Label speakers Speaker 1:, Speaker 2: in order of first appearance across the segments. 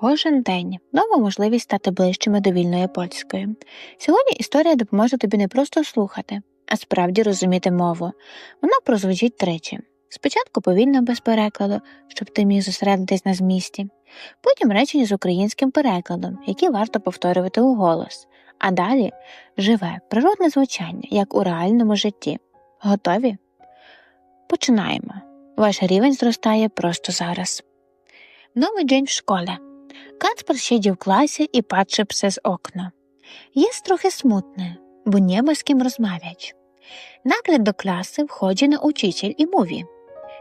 Speaker 1: Кожен день нова можливість стати ближчими до вільної польської. Сьогодні історія допоможе тобі не просто слухати, а справді розуміти мову. Вона прозвучить тричі. Спочатку повільно без перекладу, щоб ти міг зосередитись на змісті, потім речення з українським перекладом, які варто повторювати у голос, а далі живе, природне звучання, як у реальному житті. Готові? Починаємо. Ваш рівень зростає просто зараз. Новий день в школі. Kacper siedzi w klasie i patrzy przez okno. Jest trochę smutny, bo nie ma z kim rozmawiać. Nagle do klasy wchodzi nauczyciel i mówi: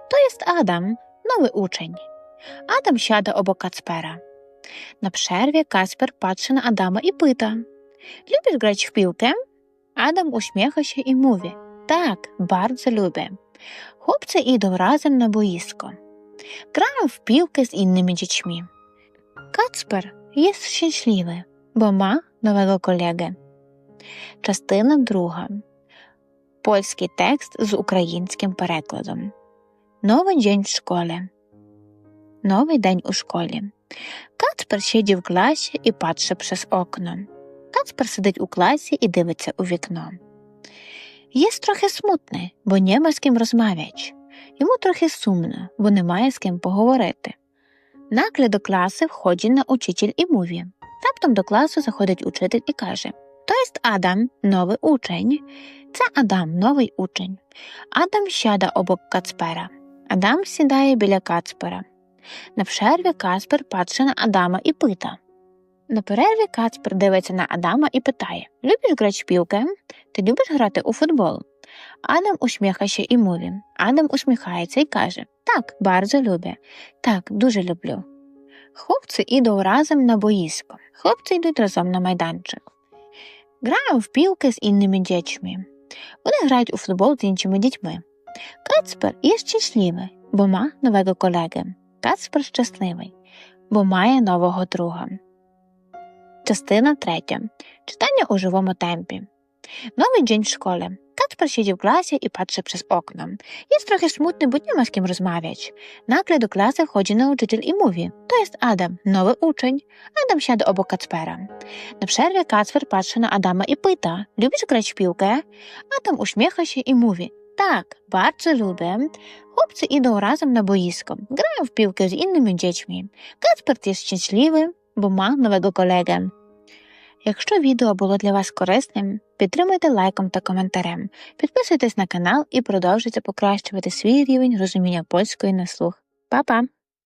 Speaker 1: To jest Adam, nowy uczeń. Adam siada obok Kacpera. Na przerwie Kacper patrzy na Adama i pyta: Lubisz grać w piłkę? Adam uśmiecha się i mówi: Tak, bardzo lubię. Chłopcy idą razem na boisko. Grają w piłkę z innymi dziećmi. Kacper jest szczęśliwy, bo ma nowego kolegę. Частина друга. Польський текст з українським перекладом. Новий день в школі. Новий день у школі. Кацпер сидів в класі і патше przez окно. Кацпер сидить у класі і дивиться у вікно. Єсть трохи смутний, бо нема з ким розмовляти. Йому трохи сумно, бо немає з ким поговорити. Накле до класи входить научитель і mówi. Раптом до класу заходить учитель і каже: То jest Адам, новий учень. Це Адам, новий учень. Адам сяде обок Кацпера. Адам сідає біля Кацпера. На перерві Кацпер патше на Адама і пита. На перерві Кацпер дивиться на Адама і питає: Любиш грати в пілки? Ти любиш грати у футбол? Адам усміхається і mówi. Адам усміхається і каже: Так, bardzo lubię. Так, дуже люблю. Хлопці йдуть разом на боїсько. Хлопці йдуть разом на майданчик. Грають в пілки з іншими дітьми. Вони грають у футбол з іншими дітьми. Кацпер є щасливий, бо ма нового колеги. Кацпер щасливий, бо має нового друга. Частина третя. Читання у живому темпі. Новий день в школі. Kacper siedzi w klasie i patrzy przez okno. Jest trochę smutny, bo nie ma z kim rozmawiać. Nagle do klasy wchodzi nauczyciel i mówi: To jest Adam, nowy uczeń. Adam siada obok Kacpera. Na przerwie Kacper patrzy na Adama i pyta: Lubisz grać w piłkę? Adam uśmiecha się i mówi: Tak, bardzo lubię. Chłopcy idą razem na boisko. Grają w piłkę z innymi dziećmi. Kacper jest szczęśliwy, bo ma nowego kolegę. Якщо відео було для вас корисним, підтримуйте лайком та коментарем, підписуйтесь на канал і продовжуйте покращувати свій рівень розуміння польської на слух. Па-па!